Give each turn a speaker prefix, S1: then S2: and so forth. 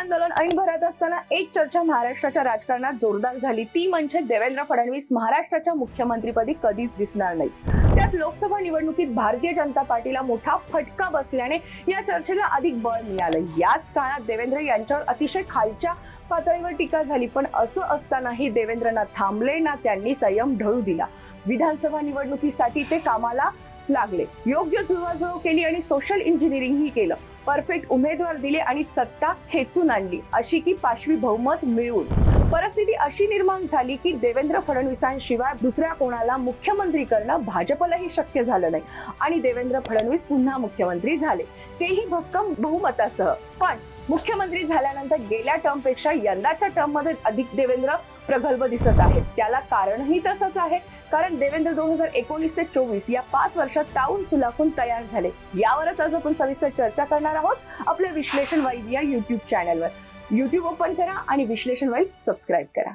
S1: आंदोलन ऐन भरत असताना एक चर्चा महाराष्ट्राच्या राजकारणात जोरदार झाली. ती म्हणजे देवेंद्र फडणवीस महाराष्ट्राच्या मुख्यमंत्रीपदी कधीच दिसणार नाही. त्यात लोकसभा निवडणुकीत भारतीय जनता पार्टीला मोठा फटका बसल्याने या चर्चेला अधिक बळ मिळालं. याच काळात देवेंद्र यांच्यावर अतिशय खालच्या पातळीवर टीका झाली पण असं असतानाही देवेंद्र ना थांबले ना त्यांनी संयम ढळू दिला. विधानसभा निवडणुकीसाठी ते कामाला लागले. योग्य जुळवाजुळव केली आणि सोशल इंजिनिअरिंगही केलं. परफेक्ट उमेदवार दिले आणि सत्ता खेचून आणली अशी की पाशवी बहुमत मिळवून. परिस्थिती अशी निर्माण झाली की देवेंद्र फडणवीसांशिवाय दुसऱ्या कोणाला मुख्यमंत्री करणं भाजपलाही शक्य झालं नाही. आणि देवेंद्र फडणवीस पुन्हा मुख्यमंत्री झाले. तेही भक्कम बहुमतासह. पण मुख्यमंत्री झाल्यानंतर गेल्या टर्मपेक्षा यंदाच्या टर्ममध्ये अधिक देवेंद्र प्रगल्भ दिसत आहेत. त्याला कारणही तसंच आहे. कारण देवेंद्र दोन हजार एकोणीस ते चोवीस या पाच वर्षात ताऊन सुलाखून तयार झाले. यावरच आज आपण सविस्तर चर्चा करणार आहोत. आपल्या विश्लेषण वैद्य या युट्यूब चॅनलवर युट्यूब ओपन करा आणि विश्लेषण वाईब सबस्क्राईब करा.